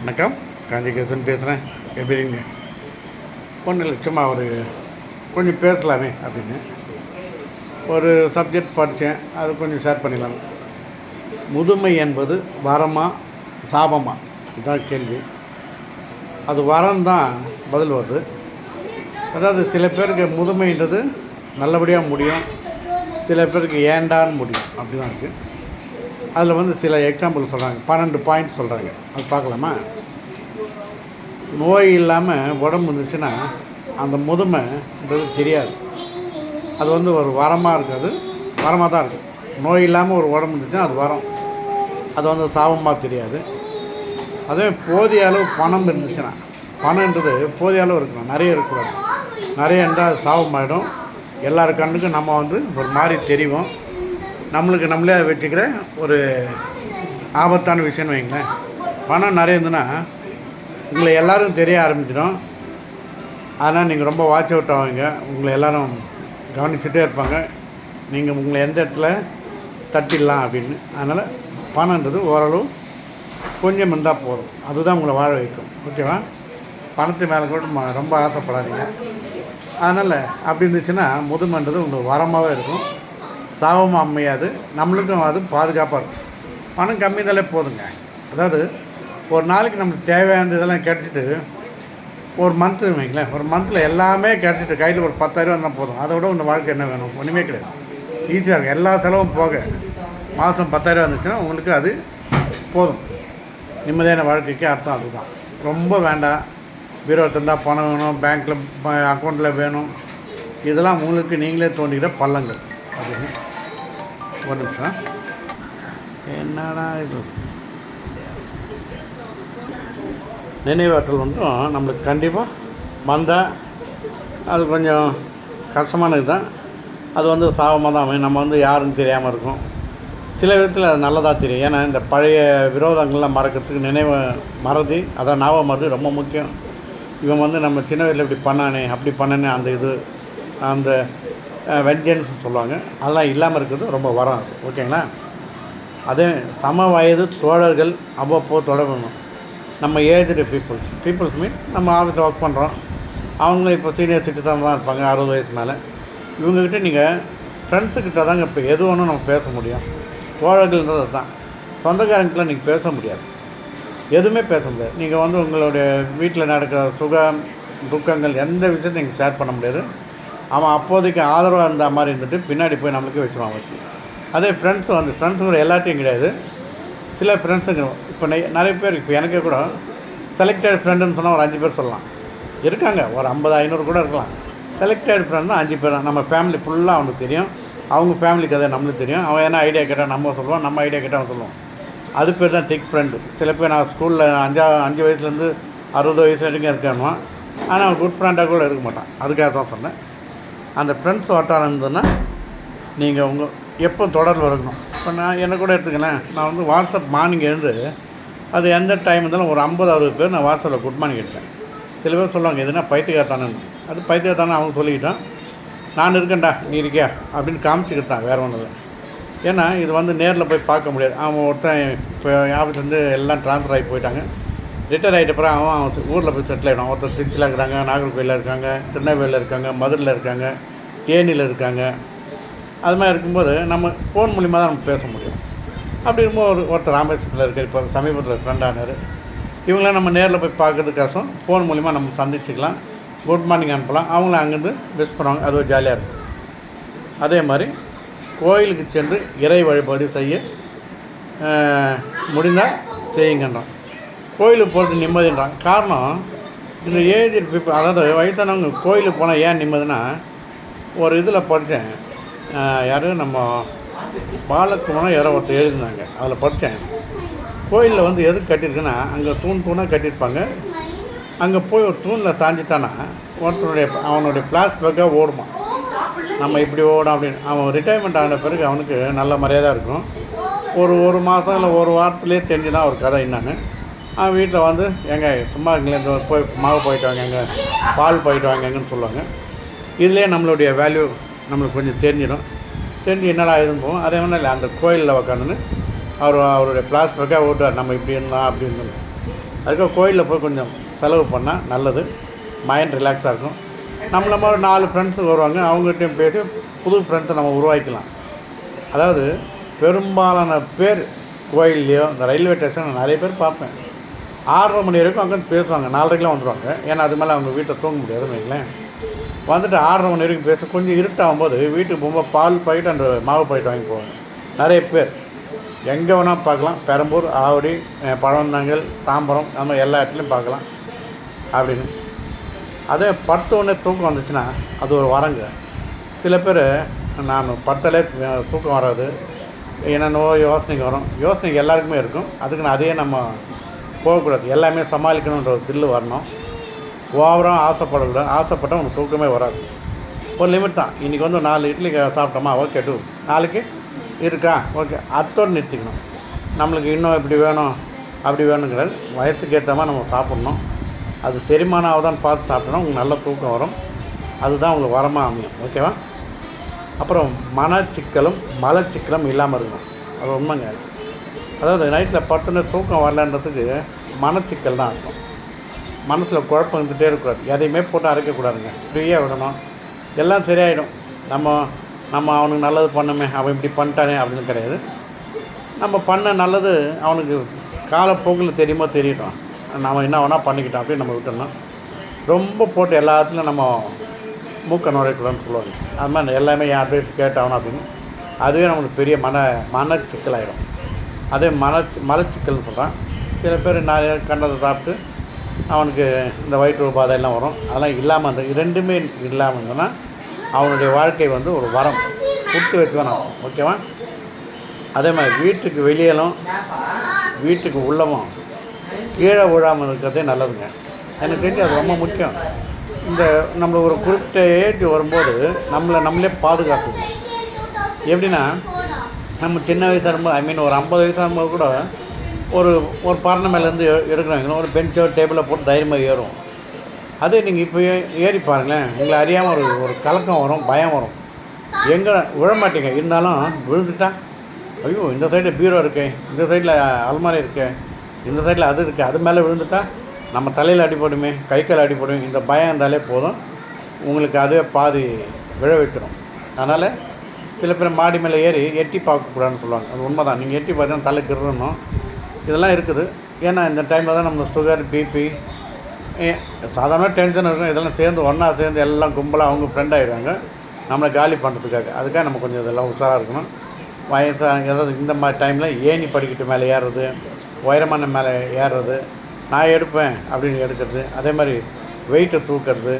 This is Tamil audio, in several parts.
வணக்கம். காஞ்சிகேசன் பேசுகிறேன் எப்படிங்க ஒன்றும் இல்லை சும்மா ஒரு கொஞ்சம் பேசலாமே அப்படின்னு. ஒரு சப்ஜெக்ட் படித்தேன் அது கொஞ்சம் ஷேர் பண்ணிடலாம். முதுமை என்பது வரமா சாபமா? இதான் கேள்வி. அது வரம் தான் பதில் வருது. அதாவது சில பேருக்கு முதுமைன்றது நல்லபடியாக முடியும். சில பேருக்கு ஏண்டான்னு முடியும். அப்படி தான் இருக்குது அதில் வந்து சில எக்ஸாம்பிள் சொல்கிறாங்க பன்னெண்டு பாயிண்ட் சொல்கிறாங்க அது பார்க்கலாமா? நோய் இல்லாமல் உடம்பு இருந்துச்சுன்னா அந்த முதுமைன்றது தெரியாது. அது வந்து ஒரு வரமாக இருக்காது வரமாக தான் இருக்கும் நோய் இல்லாமல் ஒரு உடம்பு இருந்துச்சுன்னா அது வரம். அது வந்து சாபமாக தெரியாது. அதே போதிய அளவு பணம் இருந்துச்சுன்னா பணம்ன்றது போதிய அளவு இருக்கணும். நிறைய இருக்கக்கூடாது. நிறைய இருந்தால் அது சாபமாயிடும். எல்லார் கண்ணுக்கும் நம்ம வந்து ஒரு மாதிரி தெரியும் நம்மளுக்கு நம்மளே வச்சுக்கிற ஒரு ஆபத்தான விஷயம்னு வைங்களேன். பணம் நிறைய இருந்ததுன்னா உங்களை எல்லோரும் தெரிய ஆரம்பிச்சிடும். ஆனால் நீங்கள் ரொம்ப வாட்ச் அவுட் ஆவீங்க. உங்களை எல்லோரும் கவனிச்சுட்டே இருப்பாங்க. நீங்கள் உங்களை எந்த இடத்துல தட்டிடலாம் அப்படின்னு. அதனால் பணன்றது ஓரளவு கொஞ்சம் இருந்தால் போதும். அதுதான் உங்களை வாழ வைக்கும். ஓகேவா பணத்து மேலே கூட ரொம்ப ஆசைப்படாதீங்க. அதனால் அப்படி இருந்துச்சுன்னா முதுமைன்றது உங்களுக்கு வரமாகவே இருக்கும். சாபமாக அமையாது. நம்மளுக்கும் அது பாதுகாப்பாக இருக்கும். பணம் கம்மி இருந்தாலே போதுங்க. அதாவது ஒரு நாளைக்கு நம்மளுக்கு தேவையான இதெல்லாம் கிடச்சிட்டு ஒரு மந்த்து வைங்களேன் ஒரு மந்தில் எல்லாமே கிடச்சிட்டு கையில் ஒரு பத்தாயிரம் இருந்தால் போதும். அதை விட உங்கள் வாழ்க்கை என்ன வேணும்? ஒன்றுமே கிடையாது. ஈஸியாக இருக்கும். எல்லா செலவும் போக. மாதம் பத்தாயிரம் வந்துச்சுன்னா உங்களுக்கு அது போதும். நிம்மதியான வாழ்க்கைக்கு அர்த்தம் அதுதான். ரொம்ப வேண்டாம். பீரோ இருந்தால் பணம் வேணும். பேங்க்கில் அக்கௌண்ட்டில் வேணும். இதெல்லாம் உங்களுக்கு நீங்களே தோண்டிக்கிற பள்ளங்கள். அப்படின்னு ஒரு நிமிஷம். என்னடா இது? நினைவாற்றல் வந்தும் நம்மளுக்கு கண்டிப்பாக வந்தால் அது கொஞ்சம் கஷ்டமானது தான் அது வந்து சாபமாக தான் அமையும். நம்ம வந்து யாருன்னு தெரியாமல் இருக்கும். சில விதத்தில் அது நல்லதாக தெரியும். ஏன்னா இந்த பழைய விரோதங்கள்லாம் மறக்கிறதுக்கு நினைவு மறதி அதான் ஞாபகம் மறதி ரொம்ப முக்கியம். இவன் வந்து நம்ம சின்ன வயதில் இப்படி பண்ணானே அப்படி பண்ணனே அந்த இது அந்த வெஞ்சன்ஸ் சொல்லுவாங்க. அதெல்லாம் இல்லாமல் இருக்கிறது ரொம்ப வரம் அது. ஓகேங்களா? அதே சம வயது தோழர்கள் அவ்வப்போ தொடரணும். நம்ம ஏஜ்டு பீப்புள்ஸ். பீப்புள்ஸ் மீன் நம்ம ஆஃபீஸில் ஒர்க் பண்ணுறோம் அவங்களும் இப்போ சீனியர் சிட்டிசன் தான் இருப்பாங்க அறுபது வயசு மேலே. இவங்கக்கிட்ட நீங்கள் ஃப்ரெண்ட்ஸுக்கிட்ட தாங்க இப்போ எது ஒன்றும் நம்ம பேச முடியும். தோழர்கள்ன்றது தான் சொந்தக்காரங்கிட்ட நீங்கள் பேச முடியாது. எதுவுமே பேச முடியாது. நீங்கள் வந்து உங்களுடைய வீட்டில் நடக்கிற சுகம் துக்கங்கள் எந்த விஷயத்தையும் நீங்கள் ஷேர் பண்ண முடியாது. அவன் அப்போதைக்கு ஆதரவாக இருந்த மாதிரி இருந்துட்டு பின்னாடி போய் நம்மளுக்கு வச்சுருவான் வச்சு அதே ஃப்ரெண்ட்ஸ் வந்து ஃப்ரெண்ட்ஸ் கூட எல்லாத்தையும் கிடையாது. சில ஃப்ரெண்ட்ஸுங்க இப்போ நெ- நிறைய பேர் இப்போ எனக்கே கூட செலக்டட் ஃப்ரெண்டுன்னு சொன்னால் ஒரு அஞ்சு பேர் சொல்லலாம். இருக்காங்க ஒரு ஐம்பது ஐநூறு கூட இருக்கலாம். செலக்டட் ஃப்ரெண்ட்னா அஞ்சு பேர் தான். நம்ம ஃபேமிலி ஃபுல்லாக அவனுக்கு தெரியும். அவங்க ஃபேமிலி கதை நம்மளுக்கு தெரியும். அவன் என்ன ஐடியா கேட்டால் நம்ம சொல்லுவான் நம்ம ஐடியா கேட்டால் அவன் சொல்லுவான். அது பேர் தான் திக் ஃப்ரெண்டு சில பேர் நான் ஸ்கூலில் அஞ்சா அஞ்சு வயசுலேருந்து அறுபது வயசு வரைக்கும் இருக்கானுவான் ஆனால் அவன் குட் ஃப்ரெண்டாக கூட இருக்க மாட்டான். அதுக்காக தான் சொன்னேன். அந்த ஃப்ரெண்ட்ஸ் வட்டாரம் இருந்ததுன்னா நீங்கள் உங்கள் எப்போ தொடர்பு இருக்கணும். இப்போ நான் என்ன கூட எடுத்துக்கலேன் நான் வந்து வாட்ஸ்அப் மார்னிங் எழுந்து அது எந்த டைம் இருந்தாலும் ஒரு ஐம்பது அறுபது பேர் நான் வாட்ஸ்அப்பில் குட் மார்னிங் எடுத்தேன் சில பேர் சொல்லுவாங்க எதுனா பைத்தியக்காரத்தானு அது பைத்தியக்காரத்தானே அவங்க சொல்லிக்கிட்டான் நான் இருக்கேன்டா நீ இருக்கியா? அப்படின்னு காமிச்சிக்கிட்டான் வேறு ஒன்றும் இல்லை. ஏன்னா இது வந்து நேரில் போய் பார்க்க முடியாது. அவன் ஒருத்தன் இப்போ ஆஃபீஸ்லேருந்து எல்லாம் ட்ரான்ஸ்ஃபர் ஆகி போயிட்டாங்க. ரிட்டையர் ஆகிட்ட பிறகு அவன் அவன் ஊரில் போய் செட்டில் ஆகிடும் ஒருத்தர் திருச்சியில் இருக்கிறாங்க நாகர்கோயிலில் இருக்காங்க திருநெல்வேலியில் இருக்காங்க மதுரையில் இருக்காங்க தேனியில் இருக்காங்க. அது மாதிரி இருக்கும்போது நம்ம ஃபோன் மூலிமா தான் நம்ம பேச முடியும். அப்படி இருக்கும்போது ஒரு ஒருத்தர் ராமேஸ்வரத்தில் இருக்கார் இப்போ சமீபத்தில் ஃப்ரெண்டானார் இவங்களாம் நம்ம நேரில் போய் பார்க்கறதுக்கு கஷ்டம் ஃபோன் மூலிமா நம்ம சந்திச்சுக்கலாம். குட் மார்னிங் அனுப்பலாம். அவங்களும் அங்கேருந்து விஸ் பண்ணுவாங்க அது ஒரு ஜாலியாக இருக்கும். அதே மாதிரி கோயிலுக்கு சென்று இறை வழிபாடு செய்ய முடிந்தால் செய்யுங்கன்றோம் கோயிலுக்கு போகிறது நிம்மதின்றான் காரணம் இந்த ஏஜ் பீப்புள் அதாவது வயசானவங்க கோயிலுக்கு போனால் ஏன் நிம்மதினா ஒரு இதில் படித்தேன் யார்? நம்ம பாலக்குமரம் யாரோ ஒருத்தர் எழுதினாங்க அதில் படித்தேன் கோயிலில் வந்து எது கட்டியிருக்குன்னா அங்கே தூண் தூணாக கட்டியிருப்பாங்க. அங்கே போய் ஒரு தூணில் சாஞ்சிட்டானா ஒருத்தருடைய அவனுடைய ஃப்ளாஷ்பேக்காக ஓடுமா. நம்ம இப்படி ஓடும் அப்படின்னு. அவன் ரிட்டையர்மெண்ட் ஆன பிறகு அவனுக்கு நல்ல மரியாதை இருக்கும். ஒரு ஒரு மாதம் இல்லை ஒரு வாரத்துலேயே தெரிஞ்சுனா ஒரு கதை என்னன்னு. வீட்டில் வந்து எங்க சும்மா இருங்களேன் போய் மாவு போயிட்டு வாங்க எங்கே பால் போயிட்டு வாங்க எங்கன்னு சொல்லுவாங்க. இதுலேயே நம்மளுடைய வேல்யூ நம்மளுக்கு கொஞ்சம் தெரிஞ்சிடும். தெரிஞ்சு என்னடா இதுன்னு போவோம் அதே மாதிரி இல்லை அந்த கோயிலில் உக்காந்துன்னு அவர் அவருடைய ஃப்ளாஷ்பேக்காக ஓட்டுவார் நம்ம இப்படி இருந்தோம் அப்படி இருந்தோம் அதுக்காக கோயிலில் போய் கொஞ்சம் செலவு பண்ணால் நல்லது. மைண்ட் ரிலாக்ஸாக இருக்கும். நம்மள மாதிரி நாலு ஃப்ரெண்ட்ஸு வருவாங்க. அவங்ககிட்டயும் பேசி புது ஃப்ரெண்ட்ஸை நம்ம உருவாக்கிக்கலாம். அதாவது பெரும்பாலான பேர் கோயில்லையோ இந்த ரயில்வே ஸ்டேஷன் நிறைய பேர் பார்ப்பேன். ஆறரை மணி வரைக்கும் அங்கே பேசுவாங்க. நாலரைக்கெலாம் வந்துடுவாங்க ஏன்னா அது மேலே அவங்க வீட்டில் தூங்க முடியாதுன்னு வைங்களேன். வந்துட்டு ஆறரை மணி வரைக்கும் பேச கொஞ்சம் இருட்டாகும் போது வீட்டுக்கு போகும்போது பால் பாக்கெட் அந்த மாவு பாக்கெட் வாங்கி போவாங்க. நிறைய பேர். எங்கே வேணால் பார்க்கலாம். பெரம்பூர் ஆவடி பழந்தாங்கல் தாம்பரம் அந்த எல்லா இடத்துலையும் பார்க்கலாம். அப்படின்னு. அதே படுத்த உடனே தூக்கம் வந்துச்சுன்னா அது ஒரு வரங்க. சில பேர் நான் படுத்தாலே தூக்கம் வராது. என்னென்னவோ யோசனைக்கு வரும். யோசனைக்கு எல்லாருக்குமே இருக்கும். அதுக்கு நான் அதையே நம்ம போகக்கூடாது. எல்லாமே சமாளிக்கணுன்ற ஒரு தில்லு வரணும். ஓவராக ஆசைப்படக்கூடாது ஆசைப்பட்டால் உனக்கு தூக்கமே வராது. ஒரு லிமிட் தான். இன்றைக்கி வந்து நாலு இட்லி க- சாப்பிட்டோமா? ஓகே டூ நாளைக்கு இருக்கா? ஓகே அத்தோடு நிறுத்திக்கணும். நம்மளுக்கு இன்னும் இப்படி வேணும் அப்படி வேணுங்கிறது வயசுக்கு ஏற்ற மாதிரி நம்ம சாப்பிட்ணும். அது செரிமானம் ஆகுதான்னு பார்த்து சாப்பிட்டோன்னா உங்களுக்கு நல்ல தூக்கம் வரும். அதுதான் உங்களுக்கு வரமாக அமையும். ஓகேவா அப்புறம் மனச்சிக்கலும் மலச்சிக்கலும் இல்லாமல் இருக்கணும். அது உண்மைங்க. அதாவது நைட்டில் பட்டுன்னு தூக்கம் வரலன்றதுக்கு மனச்சிக்கல் தான் இருக்கும் மனசில் குழப்பம் இருந்துகிட்டே இருக்கக்கூடாது. எதையுமே போட்டு அரைக்கக்கூடாதுங்க. ஃப்ரீயாக விடணும். எல்லாம் சரியாயிடும். நம்ம நம்ம அவனுக்கு நல்லது பண்ணுமே அவன் இப்படி பண்ணிட்டானே அப்படின்னு கிடையாது. நம்ம பண்ண நல்லது அவனுக்கு காலப்போக்கில் தெரியுமோ தெரியட்டும். நம்ம என்ன வேணால் பண்ணிக்கிட்டோம் அப்படின்னு நம்ம விட்டுடணும் ரொம்ப போட்டு எல்லாத்துலையும் நம்ம மூக்க நுழைக்கூடாதுன்னு சொல்லுவாங்க. அது மாதிரி எல்லாமே என் அட்வைஸ் கேட்டாகணும் அப்படின்னு. அதுவே நம்மளுக்கு பெரிய மன மனச்சிக்கலாயிடும் அதே மல மலச்சிக்கல்னு சொல்கிறான் சில பேர் நிறைய கண்டதை சாப்பிட்டு அவனுக்கு இந்த வயிற்று உபாதை எல்லாம் வரும். அதெல்லாம் இல்லாமல் அந்த ரெண்டுமே இல்லாமல் இருந்ததுன்னா அவனுடைய வாழ்க்கை வந்து ஒரு வரம். கொடுத்து வச்சுக்கணும் ஓகேவா அதே மாதிரி வீட்டுக்கு வெளியேலும் வீட்டுக்கு உள்ளமும் கீழே விழாமல் இருக்கிறதே நல்லதுங்க. எனக்கு தெரிஞ்சு அது ரொம்ப முக்கியம். இந்த நம்மளுக்கு ஒரு குறிப்பிட்ட ஏஜ் வரும்போது நம்மளை நம்மளே பாதுகாக்கணும் எப்படின்னா நம்ம சின்ன வயசாக இருக்கும்போது ஐ மீன் ஒரு ஐம்பது வயசாக இருக்கும்போது கூட ஒரு ஒரு பரணை மேலேருந்து எடுக்கிறாங்க ஒரு பெஞ்சோ டேபிளை போட்டு தைரியமாக ஏறும் அதே நீங்கள் இப்போ ஏறி பாருங்களேன். உங்களை அறியாமல் ஒரு ஒரு கலக்கம் வரும் பயம் வரும். எங்கே விழமாட்டீங்க இருந்தாலும் விழுந்துட்டா ஐயோ இந்த சைடு பீரோ இருக்கே இந்த சைடில் அல்மாரி இருக்கே இந்த சைடில் அது இருக்குது அது மேலே விழுந்துட்டா நம்ம தலையில் அடிப்படுமே கை கால் அடிப்படுமே இந்த பயம் இருந்தாலே போதும். உங்களுக்கு அதுவே பாதி விழ வைக்கிறோம் அதனால் சில பேர் மாடி மேலே ஏறி எட்டி பார்க்கக்கூடாதுன்னு சொல்லுவாங்க. அது உண்மை தான் நீங்கள் எட்டி பார்த்தீங்கன்னா தலை கிடணும் இதெல்லாம் இருக்குது. ஏன்னா இந்த டைமில் தான் நம்ம சுகர் பிபி சாதாரண டென்ஷன் இருக்கும். இதெல்லாம் சேர்ந்து ஒன்றா சேர்ந்து எல்லாம் கும்பலாக அவங்க ஃப்ரெண்ட் ஆகிடுவாங்க நம்மளை காலி பண்ணுறதுக்காக அதுக்காக நம்ம கொஞ்சம் இதெல்லாம் உஷாராக இருக்கணும். வயசாக ஏதாவது இந்த மாதிரி டைமில் ஏணி படிக்கட்டு மேலே ஏறுறது உயரமான மேலே ஏறுறது நான் எடுப்பேன் அப்படின்னு எடுக்கிறது அதே மாதிரி வெயிட்டை தூக்கிறது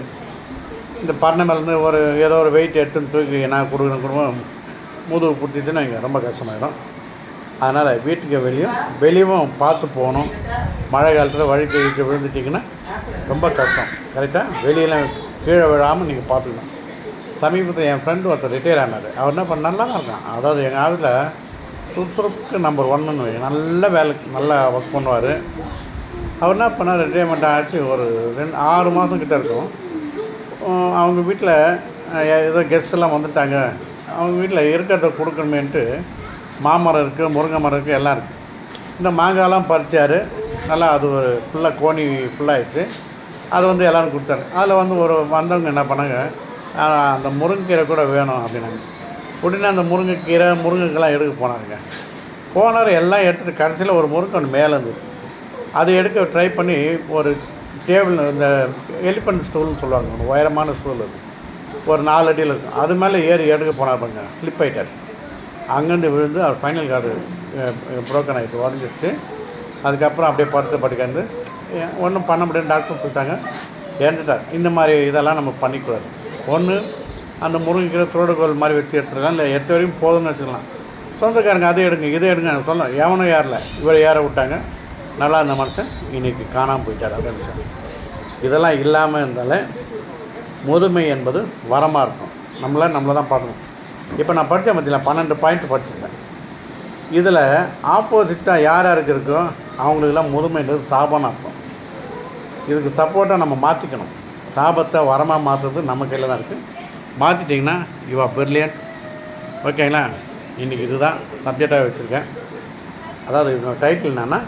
இந்த பரணை மேலேருந்து ஒரு ஏதோ ஒரு வெயிட் எடுத்துன்னு தூக்கி நான் கொடுக்குற குடும்பம் முதுகு புட்டிச்சுன்னா இங்கே ரொம்ப கஷ்டமாயிடும். அதனால் வீட்டுக்கு வெளியும் வெளியும் பார்த்து போகணும். மழை காலத்தில் வழி கழிக்க விழுந்துட்டிங்கன்னா ரொம்ப கஷ்டம். கரெக்டாக வெளியில் கீழே விழாமல் நீங்கள் பார்த்துக்கணும். சமீபத்தில் என் ஃப்ரெண்டு ஒருத்தர் ரிட்டையர் ஆனார். அவர் என்ன பண்ண நல்லா தான் இருக்கான். அதாவது எங்கள் ஆஃபீஸில் சுறுசுறுப்புக்கு நம்பர் ஒன்றுன்னு வை நல்ல வேலை நல்லா ஒர்க் பண்ணுவார். அவர் என்ன பண்ணார்? ரிட்டையர்மெண்ட் ஆச்சு. ஒரு ரெண்டு ஆறு மாதம் கிட்டே இருக்கும். அவங்க வீட்டில் ஏதோ கெஸ்ட் எல்லாம் வந்துட்டாங்க. அவங்க வீட்டில் இருக்கிறத கொடுக்கணுமேன்ட்டு மாமரம் இருக்குது முருங்கை மரம் இருக்குது எல்லாம் இருக்குது இந்த மாங்காய்லாம் பறித்தார் நல்லா அது ஒரு ஃபுல்லாக கோணி ஃபுல்லாகிடுச்சு அது வந்து எல்லோரும் கொடுத்தாரு அதில் வந்து ஒரு வந்தவங்க என்ன பண்ணாங்க அந்த முருங்கைக்கீரை கூட வேணும் அப்படின்னாங்க. உடனே அந்த முருங்கைக்கீரை முருங்கைக்கெல்லாம் எடுக்க போனாருங்க. போனார் எல்லாம் எடுத்துட்டு கடைசியில் ஒரு முருங்கை ஒன்று மேலே இருந்தது. அதை எடுக்க ட்ரை பண்ணி ஒரு டேபிள் இந்த எலிஃபண்ட் ஸ்டூல்னு சொல்லுவாங்க ஒன்று உயரமான ஸ்டூல் அது. ஒரு நாலு அடியில் இருக்கும் அது மேலே ஏறி எடுக்க போனார் பாருங்க ஸ்லிப் ஆகிட்டார் அங்கேருந்து விழுந்து அவர் ஃபைனல் கார்டு புரோக்கன் ஆகிட்டு உடஞ்சிடுச்சு அதுக்கப்புறம் அப்படியே படுத்து படுக்காந்து ஒன்றும் பண்ண முடியாது டாக்டர் சொல்லிட்டாங்க. ஏண்டுட்டார் இந்த மாதிரி இதெல்லாம் நம்ம பண்ணிக்கூடாது. ஒன்று அந்த முருங்கைக்கீரை தோடுகோல் மாதிரி வச்சு எடுத்துக்கலாம் இல்லை எத்த வரையும் போதும்னு வச்சுக்கலாம். சொந்தக்காரங்க அதை எடுங்க இதை எடுங்க சொல்ல எவனும் ஏறல. இவரை ஏற விட்டாங்க. நல்லா இருந்த மனுஷன் இன்றைக்கி காணாமல் போயிட்டார். அதான் விஷயம். இதெல்லாம் இல்லாமல் இருந்தாலே முதுமை என்பது வரமாக இருக்கும். நம்மளை நம்மளை தான் பார்க்கணும். இப்போ நான் படித்தேன் பார்த்தீங்களா பன்னெண்டு பாயிண்ட் படிச்சிருக்கேன். இதில் ஆப்போசிட்டாக யார் யாருக்கு இருக்கோ அவங்களுக்கெல்லாம் முதுமைன்றது சாபம்னு அர்த்தம். இதுக்கு சப்போர்ட்டாக நம்ம மாற்றிக்கணும் சாபத்தை வரமாக மாற்றுறது நம்ம கையில் தான் இருக்குது மாற்றிட்டிங்கன்னா யூ ஆர் பிரில்லியன்ட் ஓகேங்களா இன்றைக்கி இதுதான் சப்ஜெக்டாக வச்சுருக்கேன். அதாவது இதோட டைட்டில் என்னென்னா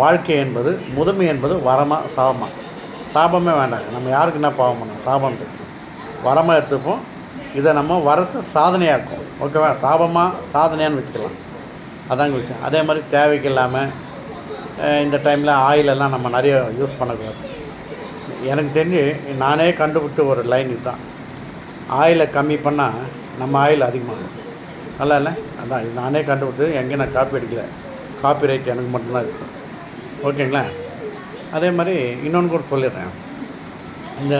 வாழ்க்கை என்பது முதுமை என்பது வரமாக சாபமாக சாபமே வேண்டாங்க. நம்ம யாருக்கு என்ன பாவம் பண்ணோம் சாபம் வரமாக எடுத்துப்போம். இதை நம்ம வரத்து சாதனையாக இருக்கும். ஓகேவா சாபமாக சாதனையான்னு வச்சுக்கலாம். அதாங்க விஷயம் அதே மாதிரி தேவைக்கு இல்லாமல் இந்த டைமில் ஆயிலெல்லாம் நம்ம நிறைய யூஸ் பண்ணக்கூடாது. எனக்கு தெரிஞ்சு நானே கண்டுபிடிச்ச ஒரு லைன் இதுதான். ஆயிலை கம்மி பண்ணால் நம்ம ஆயில் அதிகமாகும். நல்லா இல்லை? அதான் இது நானே கண்டுபிடிச்சது. எங்கேயும் நான் காப்பி அடிக்கல காப்பி ரைட் எனக்கு மட்டும்தான் இருக்குது ஓகேங்களா அதே மாதிரி இன்னொன்று கூட சொல்லிடுறேன். இந்த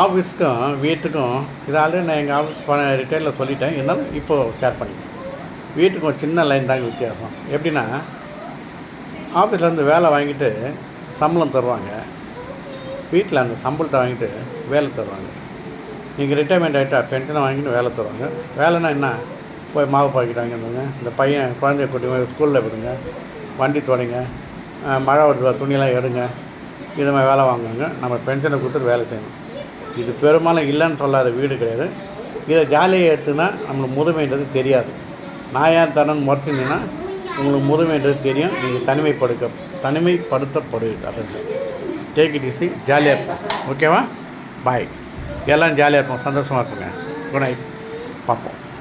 ஆஃபீஸ்க்கும் வீட்டுக்கும் இது ஆல்ரெடி நான் எங்கள் ஆஃபீஸ் பண ரிட்டைலில் சொல்லிட்டேன். இருந்தாலும் இப்போது ஷேர் பண்ணிக்கிறேன். வீட்டுக்கும் ஒரு சின்ன லைன் தாங்க வித்தியாசம். எப்படின்னா ஆஃபீஸ்லேருந்து வேலை வாங்கிட்டு சம்பளம் தருவாங்க. வீட்டில் அந்த சம்பளத்தை வாங்கிட்டு வேலை தருவாங்க. நீங்கள் ரிட்டைர்மெண்ட் ஆகிட்டா பென்ஷனை வாங்கிட்டு வேலை தருவாங்க. வேலைன்னா என்ன? போய் மாவு பாக்கெட் வாங்கிருந்தாங்க இந்த பையன் குழந்தைய கூட்டி ஸ்கூலில் விடுங்க. வண்டி தொடங்க. மழை வருது துணியெல்லாம் எடுங்க. இது மாதிரி வேலை வாங்குங்க. நம்ம பென்ஷனை கொடுத்துட்டு வேலை செய்யணும். இது பெரும்பாலும் இல்லைன்னு சொல்லாத வீடு கிடையாது. இதை ஜாலியாக எடுத்துனா நம்மளுக்கு முதுமைன்றது தெரியாது. நான் ஏன் தரேன்னு முறைச்சிருந்தீங்கன்னா உங்களுக்கு முதுமைன்றது தெரியும். நீங்கள் தனிமைப்படுத்த தனிமைப்படுத்தப்படுவீங்க அதை டேக் இட் ஈஸி ஜாலியாக இருப்போம். ஓகேவா பாய் எல்லாம் ஜாலியாக இருப்போம். சந்தோஷமாக இருப்போங்க. குட் நைட் பார்ப்போம்.